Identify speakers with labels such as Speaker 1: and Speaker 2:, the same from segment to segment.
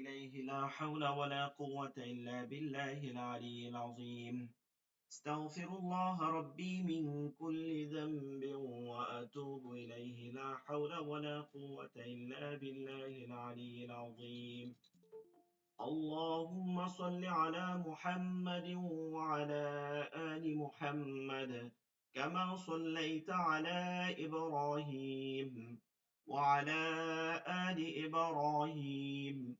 Speaker 1: إليه لا حول ولا قوة إلا بالله العلي العظيم. استغفر الله ربي من كل ذنب وأتوب إليه لا حول ولا قوة إلا بالله العلي العظيم. اللهم صل على محمد وعلى آل محمد كما صليت على إبراهيم وعلى آل إبراهيم.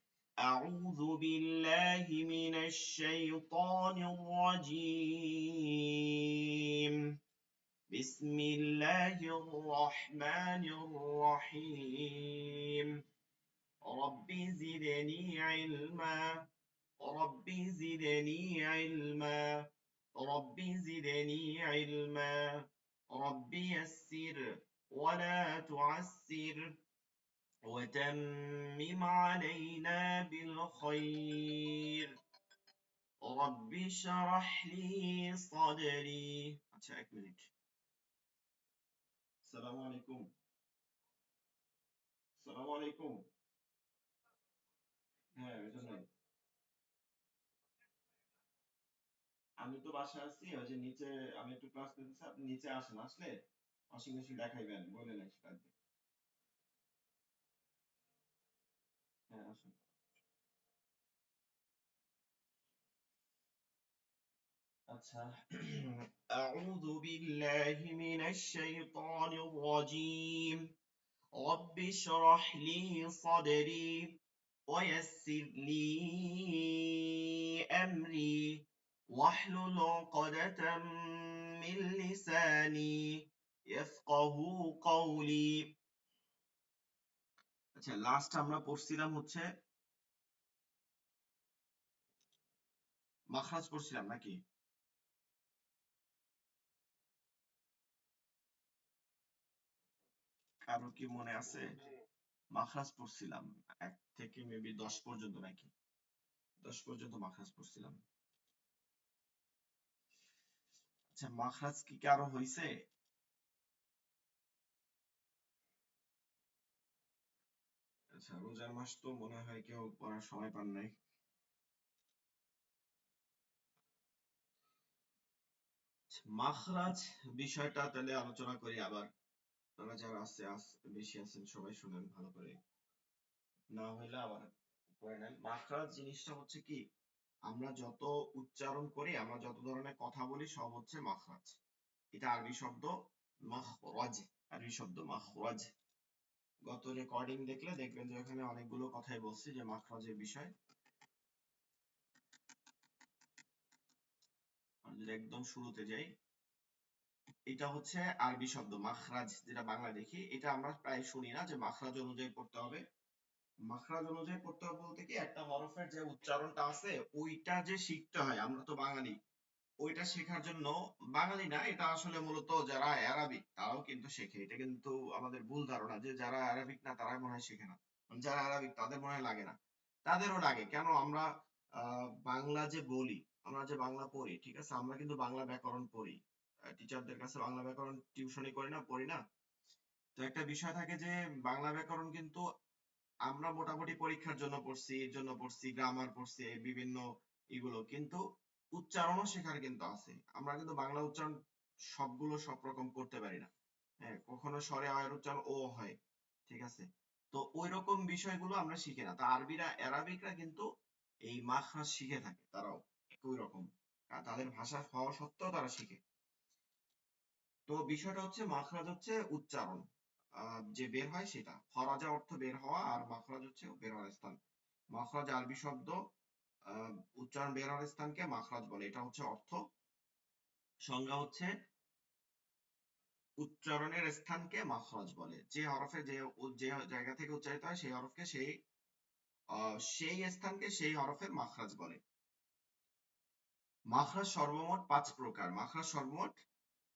Speaker 1: أعوذ بالله من الشيطان الرجيم. بسم الله الرحمن الرحيم. رب زدني علما. رب زدني علما. رب زدني علما. رب يسر ولا تعسر. وتمم علينا بالخير رب اشرح لي صدري আচ্ছা এক মিনিট আসসালামু আলাইকুম আসসালামু আলাইকুম হ্যাঁ ওই জন্যই আমি তো বাসায় আছি ওই যে নিচে আমি একটু ক্লাস করতেছি আপনি নিচে আসেন আসলে ওয়াশিং মেশিন দেখাইবেন বলে নাই সেটা হ্যাঁ আসুন আচ্ছা أعوذ بالله من الشيطان الرجيم رب اشرح لي صدري ويسر لي أمري واحلل عقدة من لساني يفقه قولي আচ্ছা লাস্ট আমরা পড়ছিলাম হচ্ছে মাখরাজ পড়ছিলাম নাকি? কারও কি মনে আছে? মাখরাজ পড়ছিলাম। এক থেকে মেবি দশ পর্যন্ত নাকি? দশ পর্যন্ত মাখরাজ পড়ছিলাম। আচ্ছা মাখরাজ কি কারও হইছে? আচ্ছা রোজার মাস তো মনে হয় কেউ পড়ার সময় পান নাই। মাখরাজ বিষয়টা তাহলে আলোচনা করি আবার। আপনারা যারা আছে বেশি আছেন, সবাই শুনেন ভালো করে। না হইলে আবার করে নেন। মাখরাজ জিনিসটা হচ্ছে কি, আমরা যত উচ্চারণ করি, আমরা যত ধরনের কথা বলি, সব হচ্ছে মাখরাজ। এটা আরবি শব্দ মাখরাজ, আরবি শব্দ মাখরাজ। গত রেকর্ডিং দেখলে দেখবেন যে ওখানে অনেকগুলো কথাই বলছি যে মাখরাজের বিষয়। যদি একদম শুরুতে যাই, এটা হচ্ছে আরবি শব্দ, মাখরাজ, যেটা বাংলা দেখি। এটা আমরা প্রায় শুনি না যে মাখরাজ অনুযায়ী পড়তে হবে। মাখরাজ অনুযায়ী পড়তে হবে বলতে কি, একটা হরফের যে উচ্চারণটা আছে, ওইটা যে শিখতে হয়, আমরা তো বাঙালি। ওইটা শেখার জন্য বাঙালি না, এটা আসলে মূলত যারা অ্যারাবিক, তারাও কিন্তু শেখে। এটা কিন্তু আমাদের ভুল ধারণা যে যারা অ্যারাবিক না তারা মনে হয় শেখে না। যারা অ্যারাবিক, তাদের মনে হয় লাগে না। তাদেরও লাগে। কেন? আমরা বাংলা যে বলি, আমরা যে বাংলা পড়ি, ঠিক আছে? আমরা কিন্তু বাংলা ব্যাকরণ পড়ি। টিচারদের কাছে বাংলা ব্যাকরণ টিউশনি করি না, পড়ি না। তো একটা বিষয় থাকে যে, বাংলা ব্যাকরণ কিন্তু আমরা মোটামুটি পরীক্ষার জন্য পড়ছি, এর জন্য পড়ছি গ্রামার পড়ছি, বিভিন্ন এগুলো কিন্তু উচ্চারণও শেখার কিন্তু আছে। আমরা কিন্তু বাংলা উচ্চারণ সবগুলো সব রকম করতে পারি না। হ্যাঁ কখনো স্বরে আয়ের উচ্চারণ ও হয়, ঠিক আছে? তো ওই রকম বিষয়গুলো আমরা শিখি না। তা আরবিরা, অ্যারাবিকরা কিন্তু এই মাখরাজ শিখে থাকে, তারাও একই রকম। তাদের ভাষা হওয়া সত্ত্বেও তারা শিখে। তো বিষয়টা হচ্ছে, মাখরাজ হচ্ছে উচ্চারণ। যে বের হয় সেটা। খরাজা অর্থ বের হওয়া আর মাখরাজ হচ্ছে বের হওয়ার স্থান। মাখরাজ আরবি শব্দ উচ্চারণ বের হওয়ার স্থানকে মাখরাজ বলে। এটা হচ্ছে অর্থ। সংজ্ঞা হচ্ছে উচ্চারণের স্থানকে মাখরাজ বলে। যে হরফে যে যে জায়গা থেকে উচ্চারিত হয় সেই হরফকে সেই সেই স্থানকে সেই হরফের মাখরাজ বলে। মাখরাজ সর্বমোট পাঁচ প্রকার। মাখরাজ সর্বমোট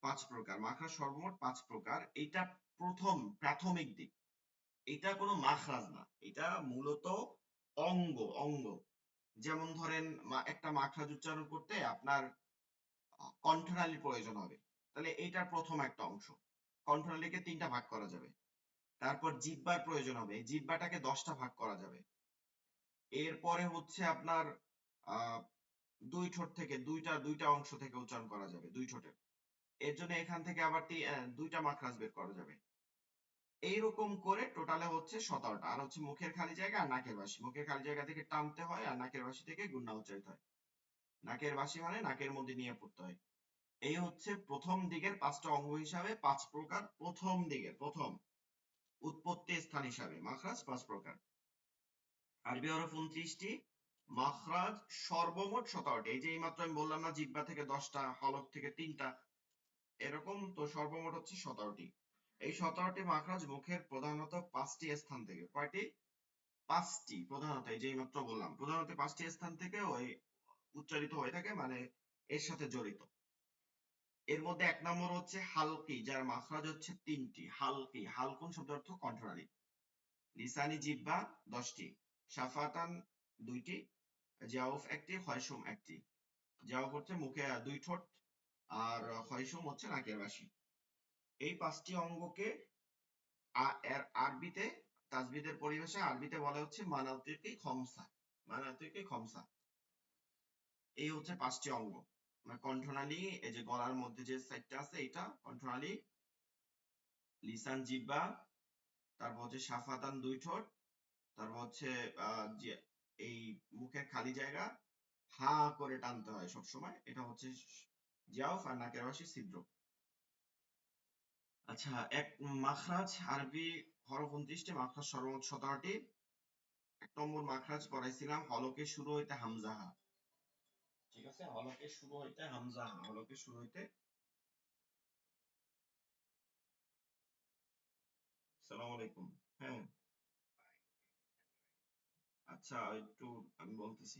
Speaker 1: পাঁচ প্রকার। মাখরাজ সর্বমোট পাঁচ প্রকার। এটা প্রথম, প্রাথমিক দিক। এটা কোনো মাখরাজ না। এটা মূলত অঙ্গ অঙ্গ। যেমন ধরেন একটা মাখরাজ উচ্চারণ করতে আপনার আহ, কণ্ঠনালীর প্রয়োজন হবে। তাহলে এটা প্রথম একটা অংশ। কণ্ঠনালীকে তিনটা ভাগ করা যাবে। তারপর জিহ্বার প্রয়োজন হবে। এই জিহ্বাটাকে দশটা ভাগ করা যাবে। এরপরে হচ্ছে আপনার দুই ঠোঁট থেকে দুইটা দুইটা অংশ থেকে উচ্চারণ করা যাবে দুই ঠোঁটের। এর জন্য এখান থেকে আবার দুইটা মাখরাজ বের করা যাবে। এইরকম করে টোটালে হচ্ছে সতেরোটা। আর হচ্ছে মুখের খালি জায়গা আর নাকের বাসি। মুখের খালি জায়গা থেকে টানতে হয় আর নাকের বাসি থেকে গুণা উচ্চারিত হয়। নাকের বাসি মানে নাকের মধ্যে নিয়ে পড়তে হয়। এই হচ্ছে প্রথম দিকের পাঁচটা অঙ্গ হিসাবে পাঁচ প্রকার। প্রথম দিকের, প্রথম উৎপত্তি স্থান হিসাবে মাখরাজ পাঁচ প্রকার। আরবি হরফ উনত্রিশটি, মাখরাজ সর্বমোট সতেরোটি। এই যে এইমাত্র আমি বললাম না জিহ্বা থেকে দশটা, হলক থেকে তিনটা, এরকম তো সর্বমোট হচ্ছে সতেরোটি। এই সতেরোটি মাখরাজ মুখের প্রধানত পাঁচটি স্থান থেকে, কয়টি? পাঁচটি, প্রধানত, এই যে এইমাত্র বললাম, প্রধানত পাঁচটি স্থান থেকে ওই উচ্চারিত হয়ে থাকে মানে এর সাথে জড়িত। এর মধ্যে এক নম্বর হচ্ছে হালকি, যার মাখরাজ হচ্ছে তিনটি, হালকি। হালকুন শব্দ অর্থ? কণ্ঠনালী। লিসানি জিহ্বা দশটি, শাফাতান দুইটি জাউফ একটি খয়সুম একটি। জাউফ হচ্ছে মুখে দুই ঠোঁট, আর খয়সুম হচ্ছে নাকের বাসি এই পাঁচটি অঙ্গকে আরবিতে তাজবিদের পরিভাষায় আরবিতে বলা হচ্ছে মানাতিকি খমসা মানাতিকি খমসা। এই হচ্ছে পাঁচটি অঙ্গ। মানে কণ্ঠনালী, এই যে গলার মধ্যে যে সাইডটা আছে এটা কণ্ঠনালী, লিসান জিহ্বা তারপর হচ্ছে সাফাতান দুই ঠোঁট, তারপর হচ্ছে এই মুখের খালি জায়গা, হা করে টানতে হয় সব সময় এটা হচ্ছে জিয়াউফ আর নাকের বাসি ছিদ্র। আচ্ছা এক মাখরাজ আরবি হরফ উনত্রিশটি মাখরাজ সর্বমোট সতেরোটি। এক নম্বর মাখরাজ পড়াইছিলাম, হলকে শুরু হইতে হামজাহা। ঠিক আছে? হলকে শুরু হইতে হামজাহা, হলকে শুরু হইতে সালাম আলাইকুম। হ্যাঁ। আচ্ছা একটু আমি বলতেছি।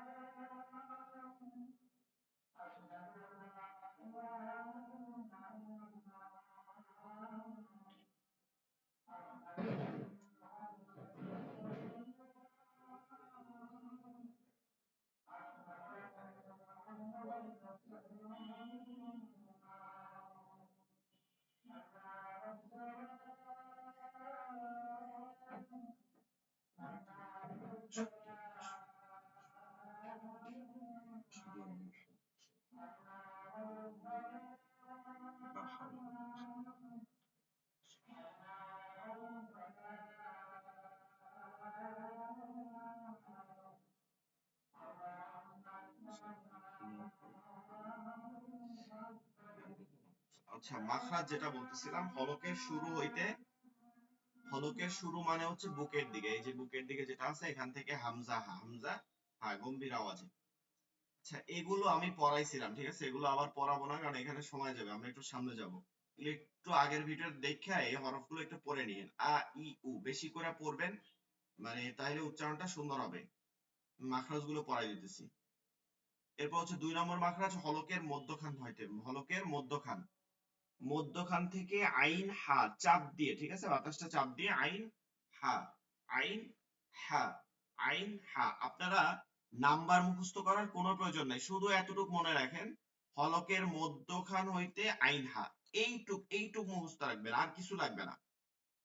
Speaker 1: আচ্ছা মাখরাজ যেটা বলতেছিলাম হলকের শুরু হইতে হলকের শুরু মানে হচ্ছে বুকের দিকে। এই যে বুকের দিকে যেটা আছে, এখান থেকে হামজা হামজা হ্যাঁ গম্ভীর আওয়াজে। আচ্ছা এগুলো আমি পড়াইছিলাম, ঠিক আছে? এগুলো আবার পড়াবো না, কারণ এখানে সময় যাবে, আমরা একটু সামনে যাব। একটু আগের ভিডিও দেখে এই হরফগুলো একটু পড়ে নিন আ, ই, উ, বেশি করে পড়বেন মানে তাহলে উচ্চারণটা সুন্দর হবে। মাখরাজগুলো পড়াই দিতেছি। এরপর হচ্ছে দুই নম্বর মাখরাজ, হলকের মধ্যখান হইতে, হলকের মধ্যখান। মধ্যখান থেকে আইন হা, চাপ দিয়ে, ঠিক আছে? বাতাসটা চাপ দিয়ে আইন হা আইন হা আইন হা। আপনারা নাম্বার মুখস্থ করার কোনো প্রয়োজন নাই। শুধু এতটুকু মনে রাখেন, হলকের মধ্যখান হইতে আইন হা। এইটুক এইটুক মুখস্থ রাখবেন, আর কিছু লাগবে না।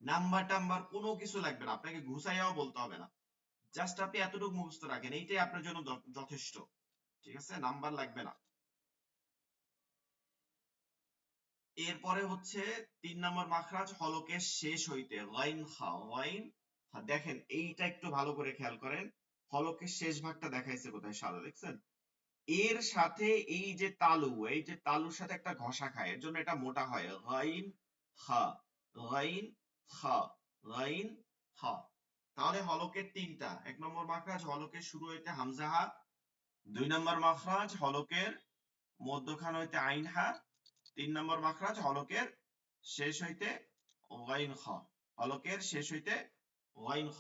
Speaker 1: নাম্বার টাম্বার কোনো কিছু লাগবে না, আপনাকে ঘুষাইয়াও বলতে হবে না। জাস্ট আপনি এতটুকু মুখস্থ রাখেন, এইটাই আপনার জন্য যথেষ্ট, ঠিক আছে? নাম্বার লাগবে না। এরপরে হচ্ছে তিন নম্বর মাখরাজ হলকের শেষ হইতে গাইন খা গাইন খা দেখেন এইটা একটু ভালো করে খেয়াল করেন, হলকের শেষ ভাগটা দেখাইছে কোথায় সাদা, দেখছেন? এর সাথে এই যে তালু, এই যে তালুর সাথে একটা ঘষা খায়, এর জন্য এটা মোটা হয় গাইন খা গাইন খা গাইন খ তাহলে হলকের তিনটা, এক নম্বর মাখরাজ হলকের শুরু হইতে হামজা হা, দুই নম্বর মাখরাজ হলকের মধ্যখান হইতে আইন হা তিন নম্বর মাখরাজ হলকের শেষ হইতে গাইন খ হলকের শেষ হইতে গাইন খ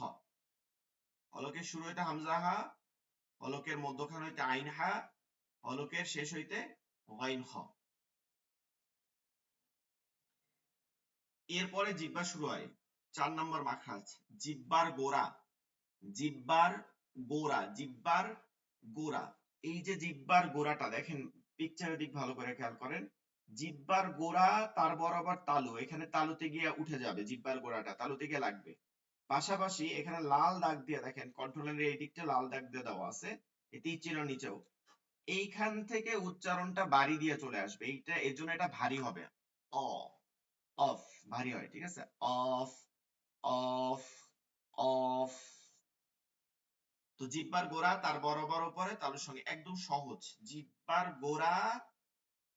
Speaker 1: হলকের শুরু হইতে হামজা হা, হলকের মধ্যখান হইতে আইন হা, হলকের শেষ হইতে গাইন খ এরপরে জিব্বা শুরু হয়, চার নম্বর মাখরাজ জিব্বার গোড়া জিব্বার গোড়া জিব্বার গোড়া। এই যে জিব্বার গোড়াটা, দেখেন পিকচারের দিক ভালো করে খেয়াল করেন। জিব্বার গোড়া তার বরাবর তালু, এখানে তালুতে গিয়ে উঠে যাবে জিব্বার গোড়াটা, তালুতে গিয়ে লাগবে। পাশাপাশি এখানে লাল দাগ দিয়ে দেখেন কন্ট্রোলের এই দিকটা লাল দাগ দিয়ে দেওয়া আছে, এটি চির নিচেও। এইখান থেকে উচ্চারণটা বাড়ি দিয়ে চলে আসবে, এইটা, এর জন্য এটা ভারী হবে। অ, অফ, ভারী হয়, ঠিক আছে? অফ অফ অফ। তো জিব্বার গোড়া তার বরাবর উপরে, তালুর সঙ্গে একদম সহজ। জিব্বার গোড়া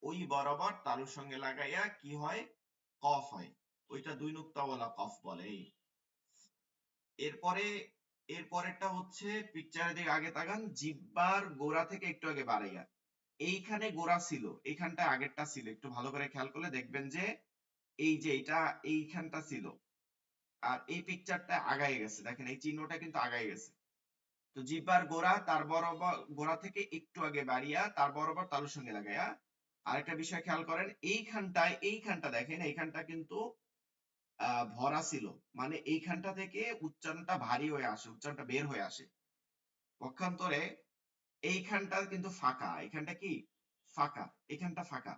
Speaker 1: ওই বরাবর তালুর সঙ্গে লাগাইয়া কি হয়? কফ হয়। ওইটা দুই নুক্তাওয়ালা কফ বলে এরপরে, এরপরেরটা হচ্ছে পিকচারের দিকে আগে তাকান, জিব্বার গোড়া থেকে একটু আগে বাড়াইয়া। এইখানে গোড়া ছিল, এইখানটা আগেরটা ছিল। একটু ভালো করে খেয়াল করলে দেখবেন যে এই যে এটা এইখানটা ছিল। আর এই পিকচারটা আগায় গেছে। দেখেন, এই চিহ্নটা কিন্তু আগায় গেছে। তো জিব্বার গোড়া তার বরাবর, গোড়া থেকে একটু আগে বাড়িয়া তার বরাবর তালুর সঙ্গে লাগাইয়া আরেকটা বিষয় খেয়াল করেন, এইখানটায়, এইখানটা দেখেন, এইখানটা কিন্তু ভরা ছিল। মানে এইখানটা থেকে উচ্চারণটা ভারী হয়ে আসে, উচ্চারণটা বের হয়ে আসে। পক্ষান্তরে এইখানটা কিন্তু ফাঁকা। এখানটা কি? ফাঁকা। এখানটা ফাঁকা।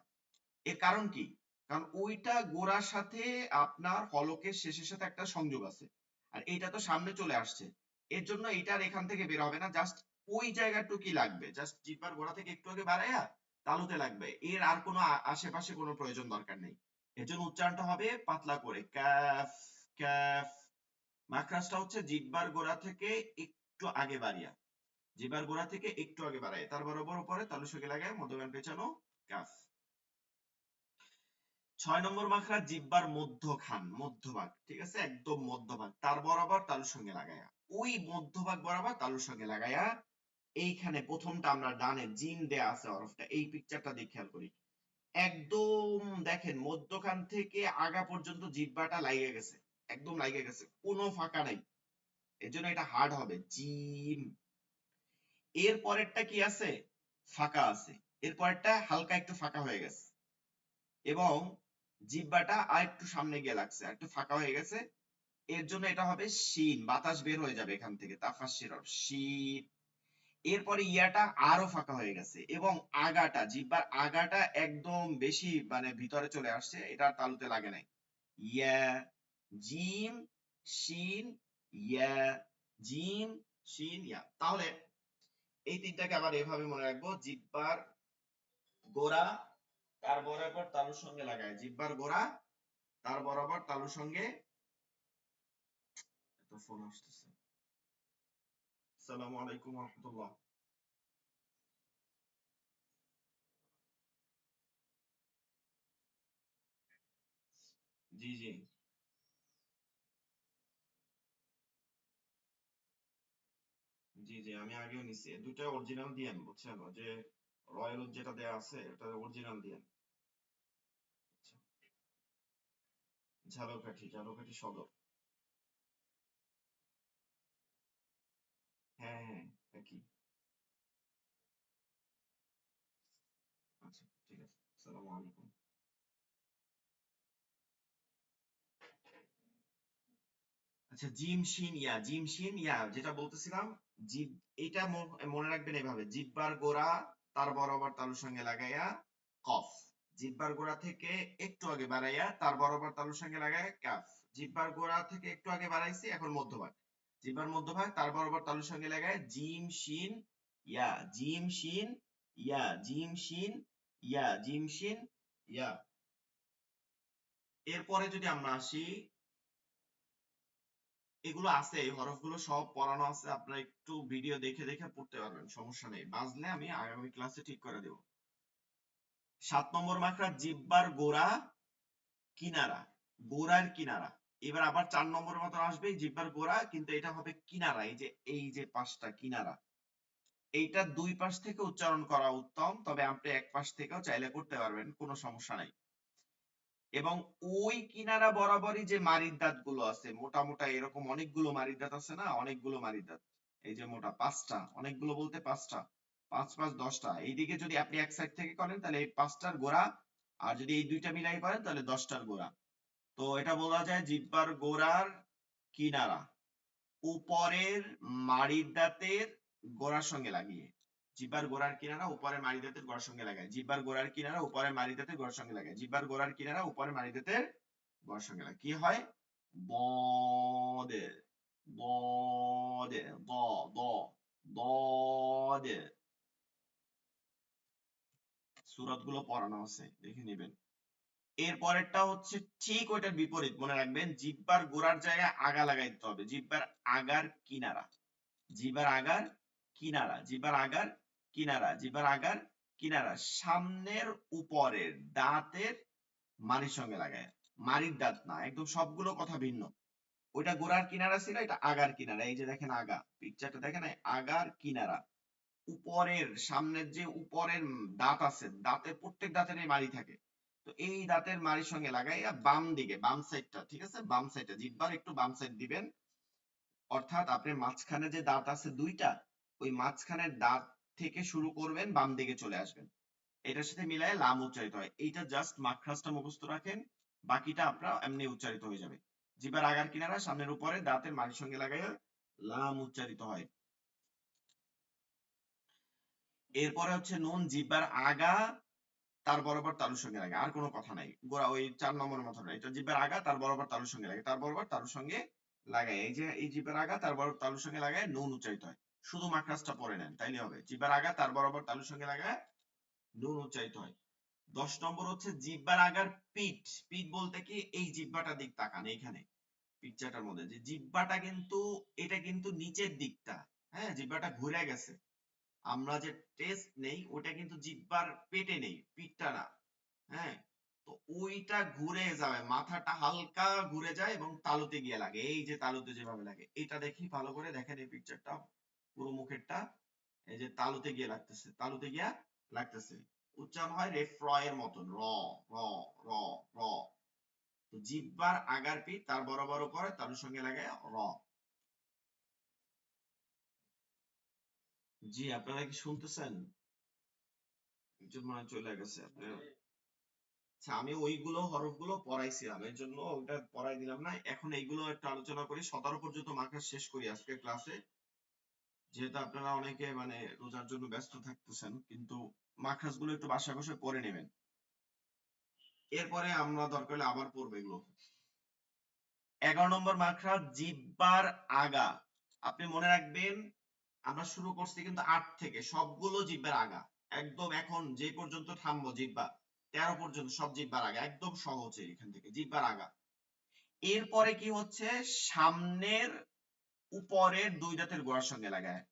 Speaker 1: এর কারণ কি? কারণ ওইটা গোড়ার সাথে আপনার হলকের শেষের সাথে একটা সংযোগ আছে। আর এইটা তো সামনে চলে আসছে। এর জন্য এইটার এখান থেকে বের হবে না। জাস্ট ওই জায়গাটুকুই লাগবে। জাস্ট জিব্বার গোড়া থেকে একটু আগে বাড়াইয়া তালুতে লাগবে। এর আর কোনো আশেপাশে কোনো প্রয়োজন দরকার নেই। এর জন্য উচ্চারণটা হবে পাতলা করে, ক্যাফ ক্যাফ। মাখরাজটা হচ্ছে জিব্বার গোড়া থেকে একটু আগে বাড়িয়া। জিব্বার গোড়া থেকে একটু আগে বাড়ায় তার বরাবর উপরে তালুর সঙ্গে লাগায় মধ্যখান পেছানো কাফ ছয় নম্বর মাখরাজ জিব্বার মধ্যখান, মধ্যভাগ, ঠিক আছে? একদম মধ্যভাগ। তার বরাবর তালুর সঙ্গে লাগায়া ওই মধ্যভাগ বরাবর তালুর সঙ্গে লাগায়া এইখানে প্রথমটা আমরা ডানে জিম দেয়া আছে হরফটা এই পিকচারটা দিয়ে খেয়াল করি। একদম দেখেন, মধ্যখান থেকে আগা পর্যন্ত জিব্বাটা লাগিয়ে গেছে, একদম লাগিয়ে গেছে, কোনো ফাঁকা নাই। এর জন্য এটা হার্ড হবে জিমের পরেরটা কি আছে? ফাঁকা আছে। এর পরেরটা হালকা একটু ফাঁকা হয়ে গেছে। এবং জিব্বাটা আর একটু সামনে গিয়ে লাগছে একটু ফাঁকা হয়ে গেছে। এর জন্য এটা হবে শিন, বাতাস বের হয়ে যাবে এখান থেকে, তাফাসির শিন। এরপরে ইয়াটা আরও ফাঁকা হয়ে গেছে এবং আগাটা, জিব্বার আগাটা একদম বেশি মানে ভিতরে চলে আসছে, এটা তালুতে লাগে নাই। ইয়া, জিম, শিন, ইয়া, জিম, শিন, ইয়া। তাহলে এই তিনটাকে আবার এভাবে মনে রাখব, জিব্বার গোড়া, তার বরাবর তালুর সঙ্গে লাগায়। জিব্বার গোড়া, তার বরাবর তালুর সঙ্গে একটা ফোন আসতেছে। আসসালামু আলাইকুম রহমতুল্লাহ। জি জি। জি জি, আমি আগেও নিছি। দুটো অরিজিনাল দিয়েন বুঝছেন? যে রয়্যাল যেটা দেয়া আছে ওটা অরিজিনাল দিয়েন আচ্ছা। ঝালকাঠি ঝালকাঠি সদর। হ্যাঁ হ্যাঁ আচ্ছা ঠিক আছে আলাইকুম। আচ্ছা জিম শিন ইয়া, জিম শিন ইয়া, যেটা বলতেছিলাম এটা মনে রাখবেন এভাবে, জিব্বার গোড়া তার বরাবর তালুর সঙ্গে লাগাইয়া কফ, জিব্বার গোড়া থেকে একটু আগে বাড়াইয়া তার বরাবর তালুর সঙ্গে লাগাইয়া কাফ, জিব্বার গোড়া থেকে একটু আগে বাড়াইছি, এখন মধ্যভাগ। জিব্বার মধ্যভাগ, তার বরাবর তালুর সঙ্গে লাগায় জিম, শিন, ইয়া, জিম, শিন, ইয়া, জিম, শিন, ইয়া, জিম, শিন, ইয়া। এরপরে যদি আমরা আসি, এগুলো আছে, এই হরফগুলো সব পড়ানো আছে, আপনারা একটু ভিডিও দেখে দেখে পড়তে পারবেন, সমস্যা নেই। বাজলে আমি আগামী ক্লাসে ঠিক করে দেব। সাত নম্বর মাখরাজ জিব্বার গোড়া কিনারা, গোড়ার কিনারা। এবার আবার চার নম্বরের মতো আসবে জিব্বার গোড়া, কিন্তু এটা হবে কিনারা, এই যে এই যে পাশটা কিনারা। এইটা দুই পাশ থেকে উচ্চারণ করা উত্তম, তবে আপনি এক পাশ থেকেও চাইলে করতে পারবেন, কোনো সমস্যা নাই। এবং ওই কিনারা বরাবরই যে মারির দাঁতগুলো আছে, মোটা মোটা এরকম অনেকগুলো মারির দাঁত আছে না, অনেকগুলো মারির দাঁত, এই যে মোটা, পাঁচটা, অনেকগুলো বলতে পাঁচটা, পাঁচ পাঁচ দশটা, এইদিকে যদি আপনি এক সাইড থেকে করেন, তাহলে এই পাঁচটার গোড়া, আর যদি এই দুইটা মিলাই করেন, তাহলে দশটার গোড়া। তো এটা বলা যায় জিব্বার গোড়ার কিনারা। উপরের মাড়ির দাঁতের গোড়ার সঙ্গে লাগিয়ে। জিব্বার গোড়ার কিনারা উপরের মাড়ি দাঁতের গোড়ার সঙ্গে লাগায়। জিব্বার গোড়ার কিনারা উপরের মাড়ি দাঁতের গোড়ার সঙ্গে লাগায়। জিব্বার গোড়ার কিনারা উপরের মাড়ি দাঁতের গোড়ার সঙ্গে লাগায়। কি হয়? বদে বদে দ দ দদে সুরতগুলো পড়ানো আছে, দেখে নেবেন। এর পরেরটা হচ্ছে ঠিক ওইটার বিপরীত, মনে রাখবেন জিব্বার গোড়ার জায়গায় আগা লাগাই দিতে হবে, জিব্বার আগার কিনারা, জিব্বার আগার কিনারা, জিব্বার আগার কিনারা, জিব্বার আগার কিনারা, সামনের উপরের দাঁতের মারির সঙ্গে লাগায় মারির দাঁত না, একদম সবগুলো কথা ভিন্ন, ওইটা গোড়ার কিনারা ছিল, এটা আগার কিনারা, এই যে দেখেন আগা পিকচারটা দেখেন আগার কিনারা, উপরের, সামনের যে উপরের দাঁত আছে, দাঁতের প্রত্যেক দাঁতের মারি থাকে তো এই দাঁতের মারির সঙ্গে লাগাইয়া বাম দিকে, বাম সাইডটা ঠিক আছে? বাম সাইডটা জিব্বার একটু বাম সাইড দিবেন। অর্থাৎ আপনার মাঝখানে যে দাঁত আছে দুইটা, ওই মাঝখানের দাঁত থেকে শুরু করবেন, বাম দিকে চলে আসবেন। এটার সাথে মিলায় লাম উচ্চারিত হয়। এইটা জাস্ট মাখরাজটা মুখস্থ রাখেন, বাকিটা আপনার এমনি উচ্চারিত হয়ে যাবে। জিবার আগার কিনারা, সামনের উপরে দাঁতের মারির সঙ্গে লাগাইয়া লাম উচ্চারিত হয়। এরপরে হচ্ছে নুন জিব্বার আগা তার বরাবর তালুর সঙ্গে লাগে, আর কোনো কথা নাই। গোড়া ওই চার নম্বরের মতো এটা জিব্বার আগা তার বরাবর তালুর সঙ্গে লাগে। তার বরাবর তালুর সঙ্গে লাগায়। এই যে, এই জিব্বার আগা তার বরাবর তালুর সঙ্গে লাগায়, নুন উচ্চারিত হয়। শুধু মাকড়াসটা পড়ে নেন, তাইলে হবে। জিব্বার আগা তার বরাবর তালুর সঙ্গে লাগায়, নুন উচ্চারিত হয়। দশ নম্বর হচ্ছে জিব্বার আগার পিঠ। পিঠ বলতে কি? এই জিব্বাটা দিক তাকান, এইখানে। পিকচারটার মধ্যে। যে জিব্বাটা কিন্তু, এটা কিন্তু নিচের দিকটা। হ্যাঁ জিব্বাটা ঘুরে গেছে। আমরা যে টেস্ট নেই, ওটা কিন্তু জিব্বার পেটে নেই, পিঠটা না। হ্যাঁ? তো ওইটা ঘুরে যাবে, মাথাটা হালকা ঘুরে যায় এবং তালুতে গিয়ে লাগে। এই যে তালুতে যেভাবে লাগে। এটা দেখি, ভালো করে দেখেন এই পিকচারটা পুরো মুখেরটা, এই যে তালুতে গিয়ে লাগতেছে, তালুতে গিয়া লাগতেছে। উচ্চারণ হয় রে এর মতন, র র র র। তো জিব্বার আগার পিঠ তার বরাবর উপরে তালুর সঙ্গে লাগে র। জি আপনারা কি শুনতেছেন? একজন মনে হয় চলে গেছে। আচ্ছা আমি ওইগুলো হরফগুলো পড়াইছিলাম। এর জন্য ওটা পড়াই দিলাম না। এখন এইগুলো একটু আলোচনা করি। সতেরো পর্যন্ত মার্কাস শেষ করি আজকে ক্লাসে যেহেতু আপনারা অনেকে মানে রোজার জন্য ব্যস্ত থাকতেছেন কিন্তু মার্কাসগুলো একটু বাসা বসে পড়ে নেবেন। এরপরে আমরা দরকার হলে আবার পড়ব এগুলো। এগারো নম্বর মাখরাজ জিব্বার আগা। আপনি মনে রাখবেন আমরা শুরু করছি কিন্তু আট থেকে সবগুলো জিব্বার আগা। একদম এখন যে পর্যন্ত থামবো জিব্বা, তেরো পর্যন্ত সব জিব্বার আগা, একদম সহজ এখান থেকে, জিব্বার আগা। এরপরে কি হচ্ছে? সামনের উপরের দুই দাঁতের গোড়ার সঙ্গে লাগায়।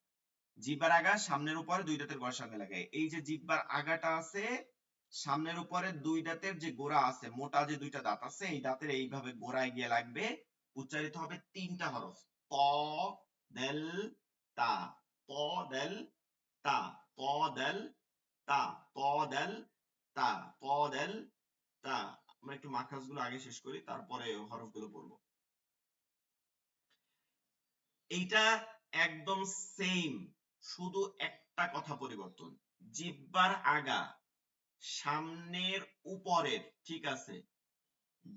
Speaker 1: জিব্বার আগা সামনের উপরে দুই দাঁতের গোড়ার সঙ্গে লাগায়। এই যে জিব্বার আগাটা আছে, সামনের উপরে দুই দাঁতের যে গোড়া আছে, মোটা যে দুইটা দাঁত আছে, এই দাঁতের এইভাবে গোড়ায় গিয়ে লাগবে। উচ্চারিত হবে তিনটা হরফ। ত, দেল, তা। ত দেল তা ত দেল তা ত দেল তা ত দেল তা আমরা একটু মাখাসগুলো আগে শেষ করি, তারপরে পড়ব। এইটা একদম সেম শুধু একটা কথা পরিবর্তন। জিব্বার আগা, সামনের উপরের, ঠিক আছে?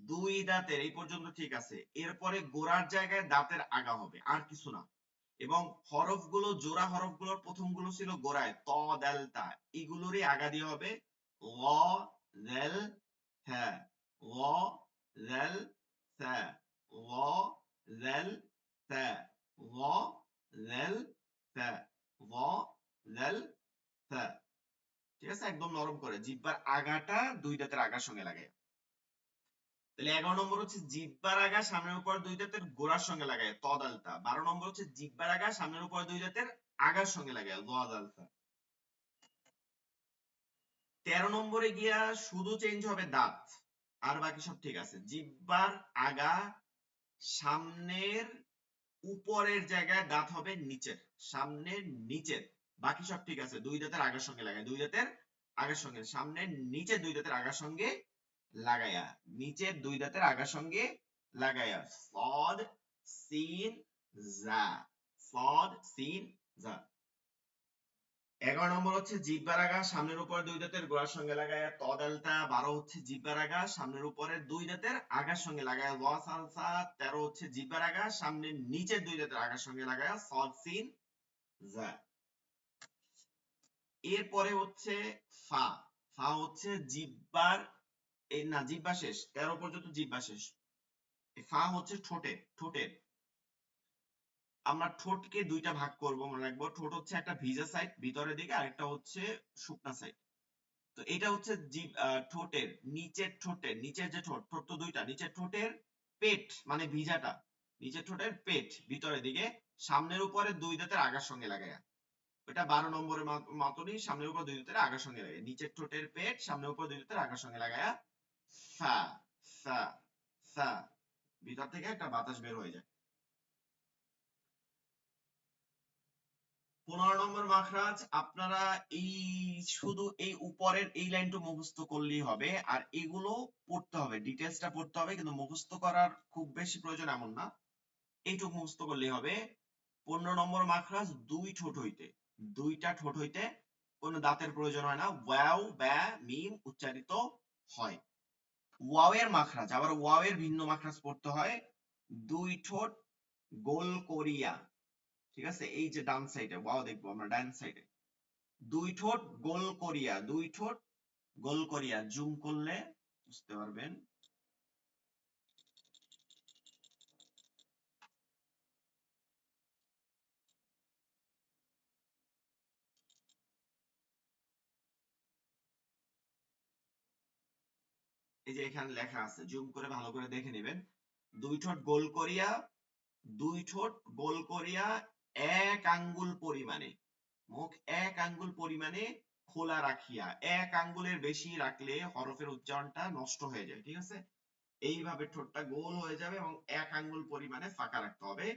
Speaker 1: দুই দাঁতের, এই পর্যন্ত ঠিক আছে। এরপরে গোড়ার জায়গায় দাঁতের আগা হবে, আর কিছু না। এবং হরফগুলো, জোড়া হরফগুলোর প্রথমগুলো ছিল গোড়ায়, ত, দেল, তা। এগুলোরই আগা দিয়ে হবে ল হ্যাঁ। ল দেল হ্যাঁ ল দেল হ্যাঁ ল দেল হ্যাঁ ল দেল হ্যাঁ ঠিক আছে? একদম নরম করে। জিব্বার আগাটা দুই দাঁতের আগার সঙ্গে লাগায় তাহলে এগারো নম্বর হচ্ছে জিব্বার আগা সামনের উপর দুই দাঁতের গোড়ার সঙ্গে লাগায় ত দালতা বারো নম্বর হচ্ছে জিব্বার আগা সামনের উপর দুই দাঁতের আগার সঙ্গে লাগায় তেরো নম্বরে গিয়া শুধু চেঞ্জ হবে দাঁত। আর বাকি সব ঠিক আছে। জিব্বার আগা সামনের উপরের জায়গায় দাঁত হবে নিচের। সামনের নিচের। বাকি সব ঠিক আছে। দুই দাঁতের আগের সঙ্গে লাগায়। দুই দাঁতের আগের সঙ্গে। সামনের নিচে দুই দাঁতের আগার সঙ্গে লাগায়া। নিচের দুই দাঁতের আগার সঙ্গে লাগায়া। সদ, সিন জা সদ, সিন জা এগারো নম্বর হচ্ছে জিব্বার আগা, সামনের উপরে দুই দাঁতের গোড়ার সঙ্গে লাগায়া। ত ডেল্টা বারো হচ্ছে জিব্বার আগা, সামনের উপরে দুই দাঁতের আগার সঙ্গে লাগায়া। ল সালসা তেরো হচ্ছে জিব্বার আগা, সামনের নিচের দুই দাঁতের আগার সঙ্গে লাগায়া। সদ, সিন জা এরপরে হচ্ছে ফা। ফা হচ্ছে জিব্বার এই না জিব্বা শেষ। তেরো পর্যন্ত জিব্বা শেষ। ফা হচ্ছে ঠোঁটে ঠোঁটের। আমরা ঠোঁটকে দুইটা ভাগ করব মনে রাখব। ঠোঁট হচ্ছে একটা ভিজা সাইড ভিতরের দিকে আরেকটা হচ্ছে শুকনা সাইড তো এটা হচ্ছে আহ, ঠোঁটের নিচের ঠোঁটের নিচের যে ঠোঁট ঠোঁট তো দুইটা নিচের ঠোঁটের পেট মানে ভিজাটা। নিচের ঠোঁটের পেট ভিতরের দিকে সামনের উপরে দুই দাঁতের আগার সঙ্গে লাগায়া ওটা বারো নম্বরের মত- মতনই সামনের উপর দুই দাঁতের আগার সঙ্গে লাগায় নিচের ঠোঁটের পেট সামনের উপর দুই দাঁতের আগার সঙ্গে লাগায়া ফা ফা ফা ভিতর থেকে একটা বাতাস বের হয়ে যায়। পনেরো নম্বর মাখরাজ, আপনারা এই শুধু এই উপরের এই লাইনটা মুখস্থ করলেই হবে, আর এগুলো পড়তে হবে ডিটেলসটা পড়তে হবে, কিন্তু করার খুব বেশি প্রয়োজন এমন না। এইটুকু মুখস্থ করলেই হবে। পনেরো নম্বর মাখরাজ, দুই ঠোঁট হইতে, দুইটা ঠোঁট হইতে কোনো দাঁতের প্রয়োজন হয় না। ওয়াও, ব্যা, মিম উচ্চারিত হয়। ওয়াও এর মাখরাজ, আবার ওয়াওয়ের ভিন্ন মাখরাজ পড়তে হয়। দুই ঠোঁট গোল করিয়া, ঠিক আছে? এই যে ডান সাইডে ওয়াও দেখব আমরা ডান সাইডে দুই ঠোঁট গোল করিয়া, দুই ঠোঁট গোল করিয়া, জুম করলে, বুঝতে পারবেন? এই যে এখানে লেখা আছে জুম করে ভালো করে দেখে নেবেন। দুই ঠোঁট গোল করিয়া, দুই ঠোঁট গোল করিয়া এক আঙ্গুল পরিমাণে, মুখ এক আঙ্গুল পরিমাণে খোলা রাখিয়া, এক আঙ্গুলের বেশি রাখলে হরফের উচ্চারণটা নষ্ট হয়ে যায়, ঠিক আছে? এইভাবে ঠোঁটটা গোল হয়ে যাবে এবং এক আঙ্গুল পরিমাণে ফাঁকা রাখতে হবে।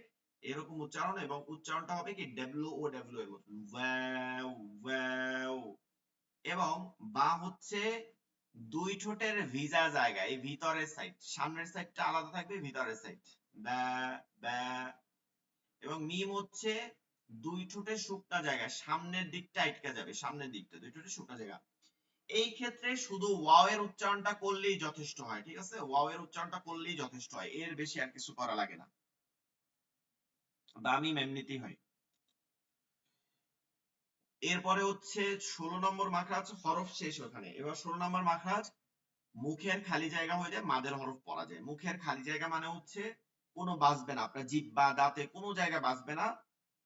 Speaker 1: এরকম উচ্চারণ এবং উচ্চারণটা হবে কি? ডব্লিউ ও ডব্লিউ এর ওয়াও এবং বা হচ্ছে দুই ঠোঁটের ভিজা জায়গা, এই ভিতরের সাইড সামনের সাইডটা আলাদা থাকবে, ভিতরের সাইড ব্যা ব্যা, এবং মিম হচ্ছে দুই ঠোঁটের শুকনা জায়গা, সামনের দিকটা আটকে যাবে, সামনের দিকটা, দুই ঠোঁটের শুকনা জায়গা। এই ক্ষেত্রে শুধু ওয়াও এর উচ্চারণটা করলেই যথেষ্ট হয়, ঠিক আছে? ওয়াও এর উচ্চারণটা করলেই যথেষ্ট হয়, এর বেশি আর কিছু করা লাগে না। দামি এমনিতেই হয়। এরপরে হচ্ছে ষোলো নম্বর মাখরাজ হরফ শেষ ওখানে। এবার ষোলো নম্বর মাখরাজ মুখের খালি জায়গা হয়ে যায়, মাদের হরফ পড়া যায়। মুখের খালি জায়গা মানে হচ্ছে কোনো বাজবে না, আপনার জিভ বা দাঁতে কোনো জায়গা বাজবে না।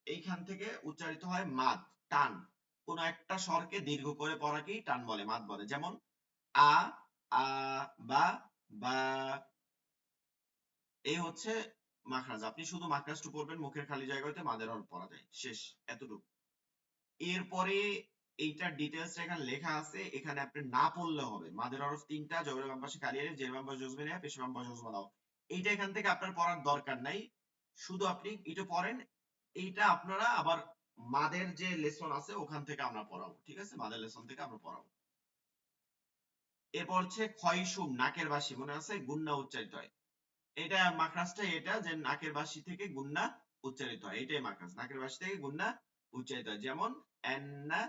Speaker 1: এইখান থেকে উচ্চারিত হয় মাদ, টান। কোন একটা স্বরকে দীর্ঘ করে পড়াকেই টান বলে, মাদ বলে। যেমন আ আ, বা বা। এই হচ্ছে মাখরাজ। আপনি শুধু মাখরাজটু পড়বেন, মুখের খালি জায়গাতে মাদের হরফ পড়া যায়। শেষ, এতটুকু। এরপরে এইটার ডিটেলস এখানে লেখা আছে, এখানে আপনি না পড়লে হবে। মাদের হরফ তিনটা জবরের বাম পাশে আলিফ জের বাম পাশে জজমে নেয়া পেশের বাম পাশে জজমা এইটা এখান থেকে আপনার পড়ার দরকার নাই। শুধু আপনি এটা পড়েন, এইটা আপনারা আবার মাদের যে লেসন আছে, ওখান থেকে আমরা পড়াবো, ঠিক আছে? মাদের লেসন থেকে আমরা পড়াবো। এরপর হচ্ছে ক্ষয়সুম নাকের বাসি মনে আছে? গুন্না উচ্চারিত হয়। এটা মাখরাজটা এটা, যে নাকের বাসি থেকে গুন্না উচ্চারিত হয়। এটাই মাখরাজ, নাকের বাসি থেকে গুন্না উচ্চারিত হয়। যেমন আন্না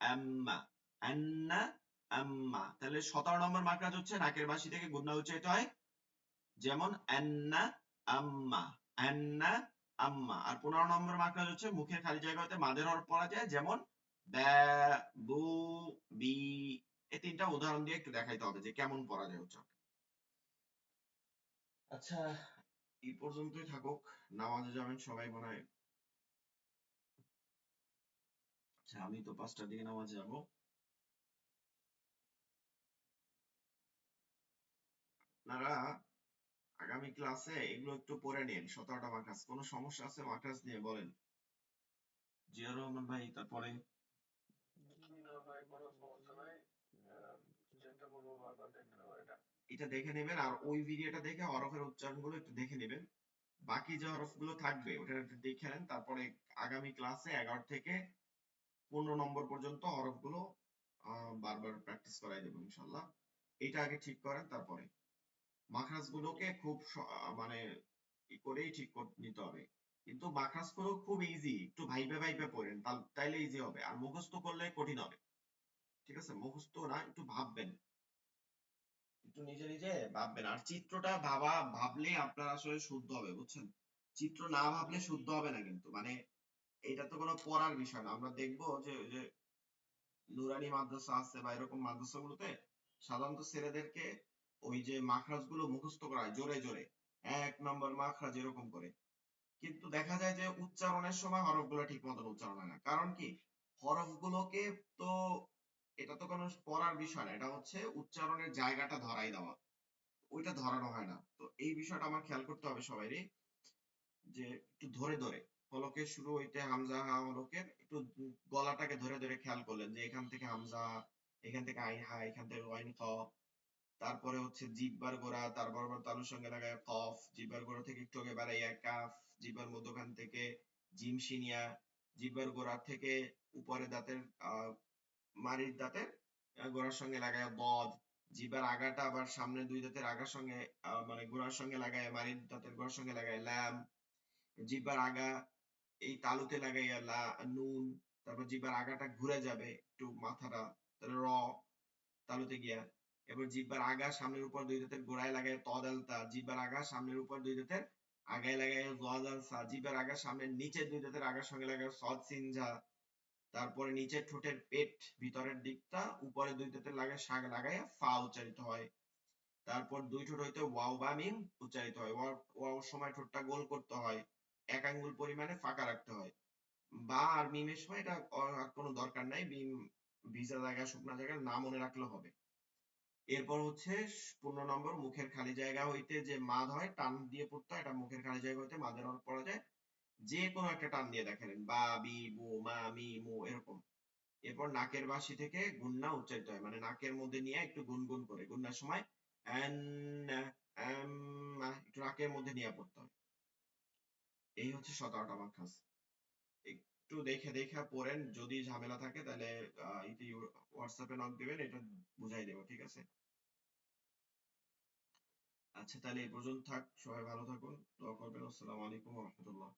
Speaker 1: আম্মা আন্না আম্মা তাহলে সতেরো নম্বর মাখরাজ হচ্ছে নাকের বাসি থেকে গুন্না উচ্চারিত হয়। যেমন আন্না আম্মা আন্না আম্মা আর পনেরো নম্বর মাখরাজ হচ্ছে মুখের খালি জায়গাতে মাদের হরফ পড়া যায়। যেমন এই তিনটা উদাহরণ দিয়ে একটু দেখাইতে হবে যে কেমন পড়া যায় উচ্চারণ। আচ্ছা এই পর্যন্তই থাকুক। নামাজে যাবেন সবাই মনে হয়। আচ্ছা আমি তো পাঁচটার দিকে নামাজে যাব। আপনারা আগামী ক্লাসে এগুলো একটু পড়ে নিন, সতেরোটা মার্কাস কোনো সমস্যা আছে মার্কাস নিয়ে বলেন? জিয়া রহমান ভাই, তারপরে? এটা দেখে নেবেন, আর ওই ভিডিওটা দেখে হরফের উচ্চারণগুলো একটু দেখে নেবেন। বাকি যে হরফগুলো থাকবে, ওটা দেখে নেন, তারপরে আগামী ক্লাসে এগারো থেকে পনেরো নম্বর পর্যন্ত হরফগুলো আহ, বারবার প্র্যাকটিস করাই দেবো ইনশাল্লাহ। এটা আগে ঠিক করেন তারপরে। মাখরাজ গুলোকে খুব মানে ই করেই ঠিক নিতে হবে। কিন্তু মাখরাজগুলো খুব ইজি একটু ভাইবে ভাইবে পড়েন তাইলে ইজি হবে। আর মুখস্থ করলে কঠিন হবে। ঠিক আছে? মুখস্থ না একটু ভাববেন। একটু নিজে নিজে ভাববেন। আর চিত্রটা ভাবা ভাবলে আপনার আসলে শুদ্ধ হবে বুঝছেন? চিত্র না ভাবলে শুদ্ধ হবে না কিন্তু। মানে এটা তো কোনো পড়ার বিষয় না। আমরা দেখব যে যে নুরানি মাদ্রাসা আছে বা এরকম মাদ্রাসাগুলোতে সাধারণত ছেলেদেরকে ওই যে মাখরাজগুলো মুখস্থ করায় জোরে জোরে। এক নম্বর মাখরাজ এরকম করে। কিন্তু দেখা যায় যে উচ্চারণের সময় হরফগুলো ঠিক মতন উচ্চারণ হয় না। কারণ কি? হরফগুলোকে তো এটা তো কোনো পড়ার বিষয় না। এটা হচ্ছে উচ্চারণের জায়গাটা ধরাই দেওয়া। ওইটা ধরানো হয় না। তো এই বিষয়টা আমার খেয়াল করতে হবে সবাইরই যে একটু ধরে ধরে। হলকের শুরু হইতে হামজা হা হলকের একটু গলাটাকে ধরে ধরে খেয়াল করলেন যে এখান থেকে হামজা, এখান থেকে আইন হা, এখান থেকে ওয়াইন খ তারপরে হচ্ছে জিব্বার গোড়া, তারপর আবার তালুর সঙ্গে লাগায় কফ, জিব্বার গোড়া থেকে একটু আগে বাড়াইয়া কাফ, জিব্বার মধ্যখান থেকে জিম শিনিয়া জিব্বার গোড়া থেকে উপরে দাঁতের মাড়ির দাঁতের গোড়ার সঙ্গে লাগায় বদ। জিব্বার আগাটা আবার সামনে দুই দাঁতের আগার সঙ্গে মানে গোড়ার সঙ্গে লাগায়, মাড়ির দাঁতের গোড়ার সঙ্গে লাগায় ল্যাম। জিব্বার আগা এই তালুতে লাগাইয়া লা, নুন, তারপর জিব্বার আগাটা ঘুরে যাবে একটু মাথাটা, তাহলে র তালুতে গিয়া। এবার জিব্বার আগা সামনের উপর দুই দাঁতের গোড়ায় লাগায় ত দালতা, জিব্বার আগা সামনের উপর দুই দাঁতের আগায় লাগায় জ দালসা জিব্বার আগা সামনের নিচের দুই দাঁতের আগার সঙ্গে লাগায় সদ সিনঝা তারপরে নিচের ঠোঁটের পেট ভিতরের দিকটা, উপরে দুই দাঁতের লাগায় শাক লাগায় ফা উচ্চারিত হয়। তারপর দুই ঠোঁট হইতে ওয়াও বা মিম উচ্চারিত হয়। ওয়াও সময় ঠোঁটটা গোল করতে হয়। এক আঙ্গুল পরিমাণে ফাঁকা রাখতে হয়। বা আর মিমের সময় এটা কোনো দরকার নাই, মিম ভিজা জায়গা শুকনা জায়গা না মনে রাখলে হবে। এরপর হচ্ছে পনেরো নম্বর, মুখের খালি জায়গা হইতে যে মাদ হয়, টান দিয়ে পড়তে হয়, এটা মুখের খালি জায়গা হইতে মাদের পড়া যায়। যে কোনো একটা টান দিয়ে দেখেন, বা, বি বু মা, মি, মু, এরকম। এরপর নাকের বাসি থেকে গুন্না উচ্চারিত হয় মানে নাকের মধ্যে নিয়ে একটু গুনগুন করে। গুন্নার সময় একটু নাকের মধ্যে নিয়ে পড়তে হয়। এই হচ্ছে সতেরোটা কাজ একটু দেখে দেখে পড়েন, যদি ঝামেলা থাকে তাহলে ইতি হোয়াটসঅ্যাপে নক দিবেন, এটা বুঝাই দেবো, ঠিক আছে? আচ্ছা তাহলে এই পর্যন্ত থাক, সবাই ভালো থাকুন, দোয়া করবেন, আসসালামু আলাইকুম রহমতুল্লাহ।